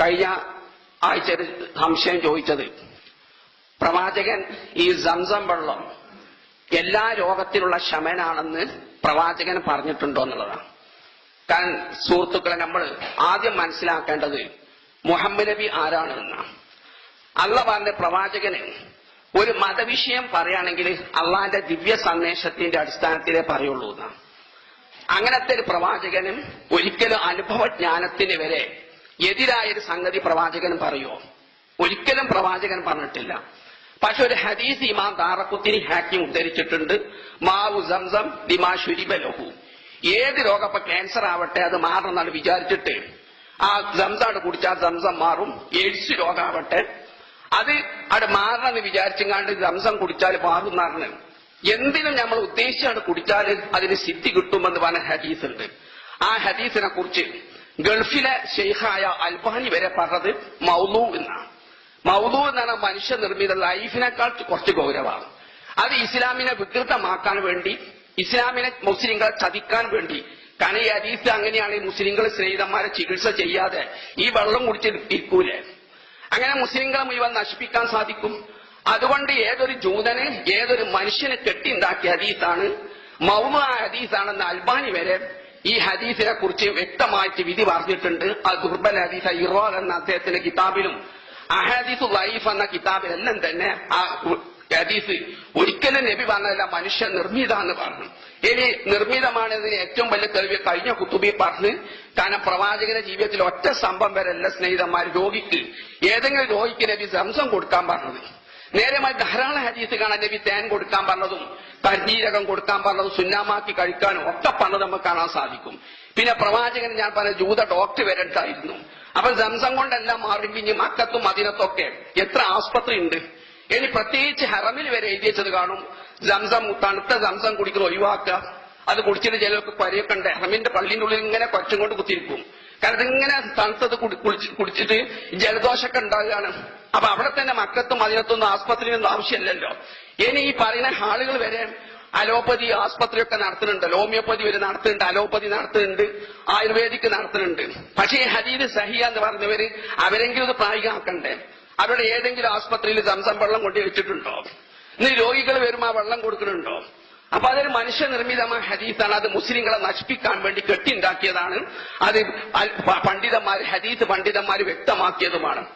കഴിഞ്ഞ ആഴ്ച സംശയം ചോദിച്ചത്. പ്രവാചകൻ ഈ സംസം വെള്ളം എല്ലാ രോഗത്തിലുള്ള ശമനാണെന്ന് പ്രവാചകൻ പറഞ്ഞിട്ടുണ്ടോ എന്നുള്ളതാണ്. കാരണം സുഹൃത്തുക്കളെ നമ്മൾ ആദ്യം മനസ്സിലാക്കേണ്ടത് മുഹമ്മദ് നബി ആരാണ് എന്നാണ് അള്ള പറഞ്ഞ പ്രവാചകന് ഒരു മതവിഷയം പറയുകയാണെങ്കിൽ അള്ളാന്റെ ദിവ്യ സന്ദേശത്തിന്റെ അടിസ്ഥാനത്തിലേ പറയുള്ളൂ എന്നാണ്. അങ്ങനത്തെ ഒരു പ്രവാചകനും ഒരിക്കലും അനുഭവജ്ഞാനത്തിന് വരെ എതിരായൊരു സംഗതി പ്രവാചകൻ പറയുമോ ഒരിക്കലും പ്രവാചകൻ പറഞ്ഞിട്ടില്ല. പക്ഷെ ഒരു ഹദീസ് ഇമാം താറക്കുത്തിനി ഹാക്കിം ഉദ്ധരിച്ചിട്ടുണ്ട്. മാവു സംസം ദിമാ ശുരിബലഹു ഏത് രോഗം ഇപ്പൊ ക്യാൻസർ ആവട്ടെ അത് മാറണമെന്നാണ് വിചാരിച്ചിട്ട് ആ സംസാട് കുടിച്ചാൽ സംസം മാറും എയ്ഡ്സ് രോഗമാവട്ടെ അത് അവിടെ മാറണമെന്ന് വിചാരിച്ചെങ്ങാണ്ട് സംസം കുടിച്ചാൽ മാറും മാറുന്നാണ് എന്തിനും നമ്മൾ ഉദ്ദേശിച്ചാണ് കുടിച്ചാൽ അതിന് സിദ്ധി കിട്ടുമെന്ന് പറഞ്ഞ ഹദീസ് ഉണ്ട്. ആ ഹദീസിനെ കുറിച്ച് ഗൾഫിലെ ഷെയ്ഖായ അൽബാനി വരെ പറഞ്ഞത് മൗലു എന്നാണ്. മൗലു എന്നാണ് മനുഷ്യ നിർമ്മിത ലൈഫിനേക്കാൾ കുറച്ച് ഗൗരവമാണ്. അത് ഇസ്ലാമിനെ വികൃതമാക്കാൻ വേണ്ടി ഇസ്ലാമിനെ മുസ്ലിങ്ങളെ ചതിക്കാൻ വേണ്ടി. കാരണം ഈ അരീസ് അങ്ങനെയാണ് ഈ മുസ്ലിങ്ങൾ സ്നേഹിതന്മാരെ ചികിത്സ ചെയ്യാതെ ഈ വെള്ളം കുടിച്ച് ഇരിക്കൂലേ അങ്ങനെ മുസ്ലിങ്ങളെ മുഴുവൻ നശിപ്പിക്കാൻ സാധിക്കും. അതുകൊണ്ട് ഏതൊരു ജൂതനെ ഏതൊരു മനുഷ്യനെ കെട്ടിണ്ടാക്കിയ ഹദീസാണ് മൗമ ഹദീസാണെന്ന് അൽബാനി വരെ ഈ ഹദീസിനെ കുറിച്ച് വ്യക്തമായിട്ട് വിധി പറഞ്ഞിട്ടുണ്ട്. അത് ദുർബൽ ഹദീസ് ഇറോൽ എന്ന അദ്ദേഹത്തിന്റെ കിതാബിലും അഹദീസ് ലൈഫ് എന്ന കിതാബിലെല്ലാം തന്നെ ആ ഹദീസ് ഒരിക്കലും നബി പറഞ്ഞതല്ല മനുഷ്യ നിർമ്മിത എന്ന് പറഞ്ഞു. ഇനി നിർമ്മിതമാണതിന് ഏറ്റവും വലിയ തെളിവ് കഴിഞ്ഞ കുത്തുബി പറഞ്ഞ് കാരണം പ്രവാചകന്റെ ജീവിതത്തിൽ ഒറ്റ സംഭവം എല്ലാ സ്നേഹിതന്മാർ രോഗിക്ക് ഏതെങ്കിലും രോഗിക്ക് നബി സംസം കൊടുക്കാൻ പറഞ്ഞത്. നേരമായി ധാരാളം ഹദീസ് കാണാൻ നബി തേൻ കൊടുക്കാൻ പറഞ്ഞതും കഞ്ഞീരകം കൊടുക്കാൻ പറഞ്ഞതും സുന്നാമാക്കി കഴിക്കാനും ഒക്കെ പറഞ്ഞത് നമുക്ക് കാണാൻ സാധിക്കും. പിന്നെ പ്രവാചകൻ ഞാൻ പറഞ്ഞ ജൂത ഡോക്ടർ വരണ്ടായിരുന്നു അപ്പൊ സംസം കൊണ്ടെല്ലാം മാറി പിന്നെ മക്കത്തും മദിനത്തൊക്കെ എത്ര ആസ്പത്രി ഉണ്ട്? ഇനി പ്രത്യേകിച്ച് ഹറമിൽ വരെ എഴുതി വെച്ചത് കാണും. സംസം തണുത്ത സംസം കുടിക്കുന്നത് ഒഴിവാക്കുക. അത് കുടിച്ചിട്ട് ചിലർക്ക് പരയൊക്കെ ഉണ്ട്. ഹറമിന്റെ പള്ളിന്റെ ഉള്ളിൽ ഇങ്ങനെ കൊച്ചും കൊണ്ട് കുത്തിയിരിക്കും. കാരണം ഇങ്ങനെ തണുത്തത് കുടി- കുടിച്ച്- കുടിച്ചിട്ട് ജലദോഷമൊക്കെ ഉണ്ടാകുകയാണ് അപ്പൊ അവിടെ തന്നെ മക്കത്തും അതിനകത്തൊന്നും ആസ്പത്രിയൊന്നും ആവശ്യമില്ലല്ലോ. ഇനി ഈ പറയുന്ന ആളുകൾ വരെ അലോപ്പതി ആസ്പത്രിയൊക്കെ നടത്തുന്നുണ്ട്. ഹോമിയോപ്പതി വരെ നടത്തുന്നുണ്ട്. അലോപ്പതി നടത്തുന്നുണ്ട്. ആയുർവേദിക് നടത്തുന്നുണ്ട്. പക്ഷേ ഈ ഹദീദ് സഹിയ എന്ന് പറഞ്ഞവര് അവരെങ്കിലും ഇത് പ്രായികമാക്കണ്ടേ അവരുടെ ഏതെങ്കിലും ആസ്പത്രിയിൽ സംസം വെള്ളം കൊണ്ടു വെച്ചിട്ടുണ്ടോ ഇന്ന് രോഗികൾ വരുമ്പോൾ ആ വെള്ളം കൊടുക്കുന്നുണ്ടോ? അപ്പൊ അതൊരു മനുഷ്യനിർമ്മിതമായ ഹദീസാണ്. അത് മുസ്ലിങ്ങളെ നശിപ്പിക്കാൻ വേണ്ടി കെട്ടിണ്ടാക്കിയതാണ് അത് പണ്ഡിതന്മാർ ഹദീസ് പണ്ഡിതന്മാർ വ്യക്തമാക്കിയതുമാണ്.